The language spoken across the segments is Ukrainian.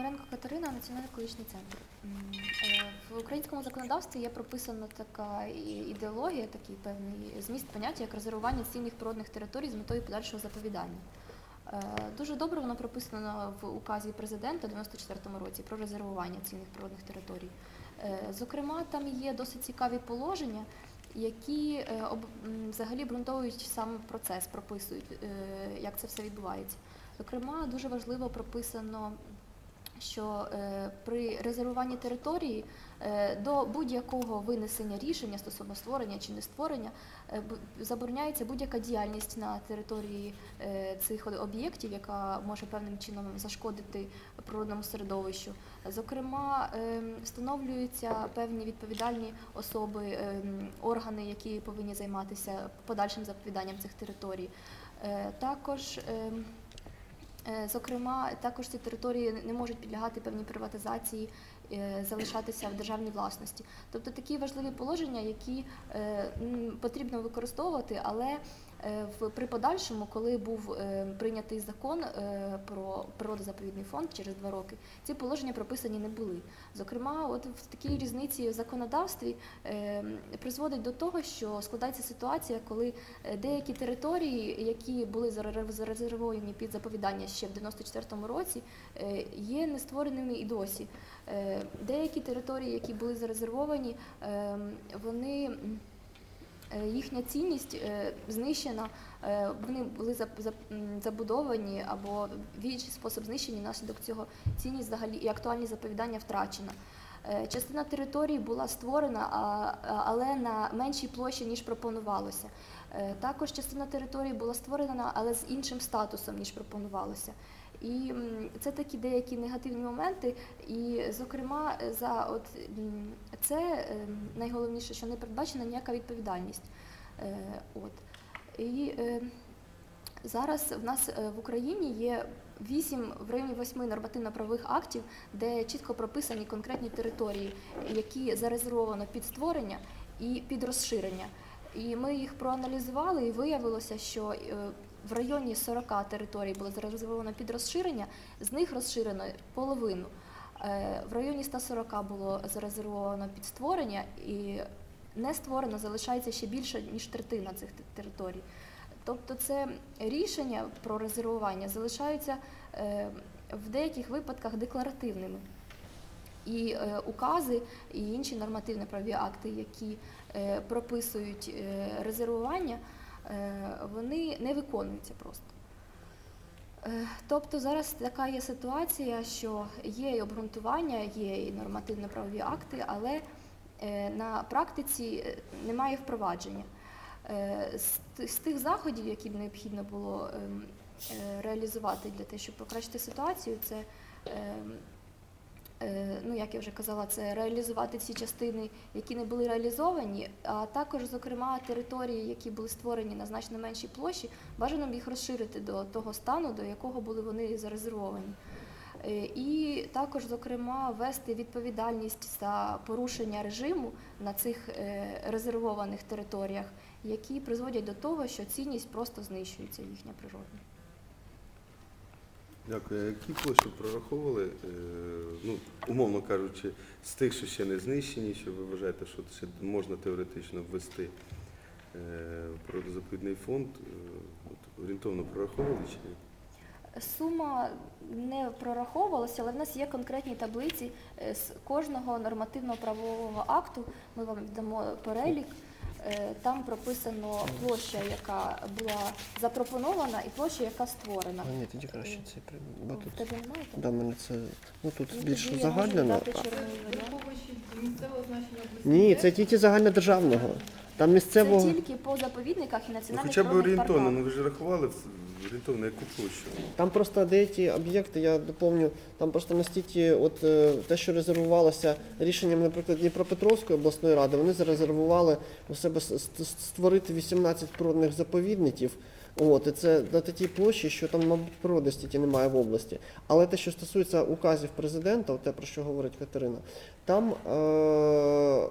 Комаренко Катерина, Національний екологічний центр. Е, В українському законодавстві є прописана така ідеологія, такий певний зміст поняття, як резервування цінних природних територій з метою подальшого заповідання. Е, Дуже добре воно прописано в указі президента у 94-му році про резервування цінних природних територій. Е, Зокрема, там є досить цікаві положення, які взагалі ґрунтовують сам процес, прописують, як це все відбувається. Зокрема, дуже важливо прописано, що е, при резервуванні території е, до будь-якого винесення рішення стосовно створення чи не створення е, забороняється будь-яка діяльність на території цих об'єктів, яка може певним чином зашкодити природному середовищу. Зокрема, ем, встановлюються певні відповідальні особи, ем, органи, які повинні займатися подальшим заповіданням цих територій. Також ем, Зокрема, також ці території не можуть підлягати певній приватизації, е, залишатися в державній власності. Тобто такі важливі положення, які е, потрібно використовувати, але е, в при подальшому, коли був е, прийнятий закон е, про природозаповідний фонд через два роки, ці положення прописані не були. Зокрема, от в такій різниці в законодавстві е, призводить до того, що складається ситуація, коли е, деякі території, які були заре- зарезервовані під заповідання ще в 94-му році, е, є нествореними і досі. Деякі території, які були зарезервовані, е, вони е, їхня цінність е, знищена, е, вони були забудовані або в інший спосіб знищені. Внаслідок цього цінність взагалі і актуальність заповідання втрачена. Частина території була створена, але на меншій площі, ніж пропонувалося. Також частина території була створена, але з іншим статусом, ніж пропонувалося. І це такі деякі негативні моменти. І, зокрема, за от це е, найголовніше, що не передбачена ніяка відповідальність. Е, От. І е, зараз в нас е, в Україні є вісім в районі восьми нормативно-правових актів, де чітко прописані конкретні території, які зарезервовано під створення і під розширення. І ми їх проаналізували, і виявилося, що е, в районі 40 територій було зарезервовано під розширення, з них розширено половину. Е, В районі 140 було зарезервовано під створення, і не створено залишається ще більше, ніж третина цих територій. Тобто це рішення про резервування залишаються е, в деяких випадках декларативними. І е, укази і інші нормативні правові акти, які прописують резервування, вони не виконуються просто. Е, Тобто зараз така є ситуація, що є і обґрунтування, є і нормативно-правові акти, але е, на практиці е, немає впровадження. З тих заходів, які б необхідно було ем, реалізувати для того, щоб покращити ситуацію, це ем, ну як я вже казала, це реалізувати ці частини, які не були реалізовані, а також, зокрема, території, які були створені на значно меншій площі, бажано їх розширити до того стану, до якого були вони зарезервовані. Е, І також, зокрема, ввести відповідальність за порушення режиму на цих е, резервованих територіях, які призводять до того, що цінність просто знищується їхня природна. Дякую. Які площі прораховували, е, ну, умовно кажучи, з тих, що ще не знищені, що ви вважаєте, що ще можна теоретично ввести е, в природозаповідний фонд? Е, от Орієнтовно прораховували чи ні? Сума не прораховувалася, але в нас є конкретні таблиці з кожного нормативно-правового акту. Ми вам дамо перелік. Е, Там прописано площа, яка була запропонована, і площа, яка створена. А ні, тоді краще цей при- бо тут тебе немає? да, мене це ну тут Ну, більш тоді я можу загальнено. дати а- варіант. Враховуючи місцевого значення області. Ні, це тільки загальнодержавного. Там Це тільки по заповідниках і Ну, національних хоча б природних орієнтовно, парках. ну ви ж рахували в- орієнтовно, яку площу? там просто деякі об'єкти, я доповню, там просто настільки, от е, те, що резервувалося рішенням, наприклад, Дніпропетровської обласної ради, вони зарезервували у себе с- с- створити 18 природних заповідників. От, і це на такій площі, що там, мабуть, природи стільки немає в області. Але те, що стосується указів президента, от те, про що говорить Катерина, там е-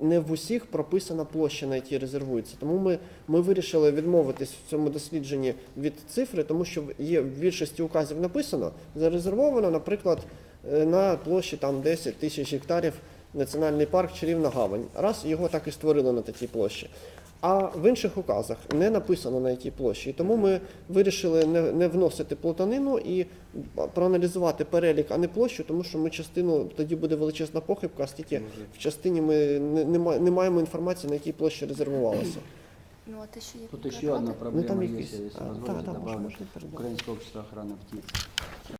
не в усіх прописана площа, на якій резервується. Тому ми, ми вирішили відмовитись в цьому дослідженні від цифри, тому що є в більшості указів написано, зарезервовано, наприклад, е, на площі там 10 тисяч гектарів національний парк Чарівна Гавань. Раз його так і створили на такій площі. А в інших указах не написано на якій площі. Тому ми вирішили не, не вносити плутанину і проаналізувати перелік, а не площу, тому що ми частину тоді буде величезна похибка, оскільки в частині ми не, не, не маємо інформації, на якій площі резервувалося. Ну, а те, що є Тут конкретно, одна Ну проблема там так, так, можна, добавлю. можна передати. Украинское общество охраны птиц.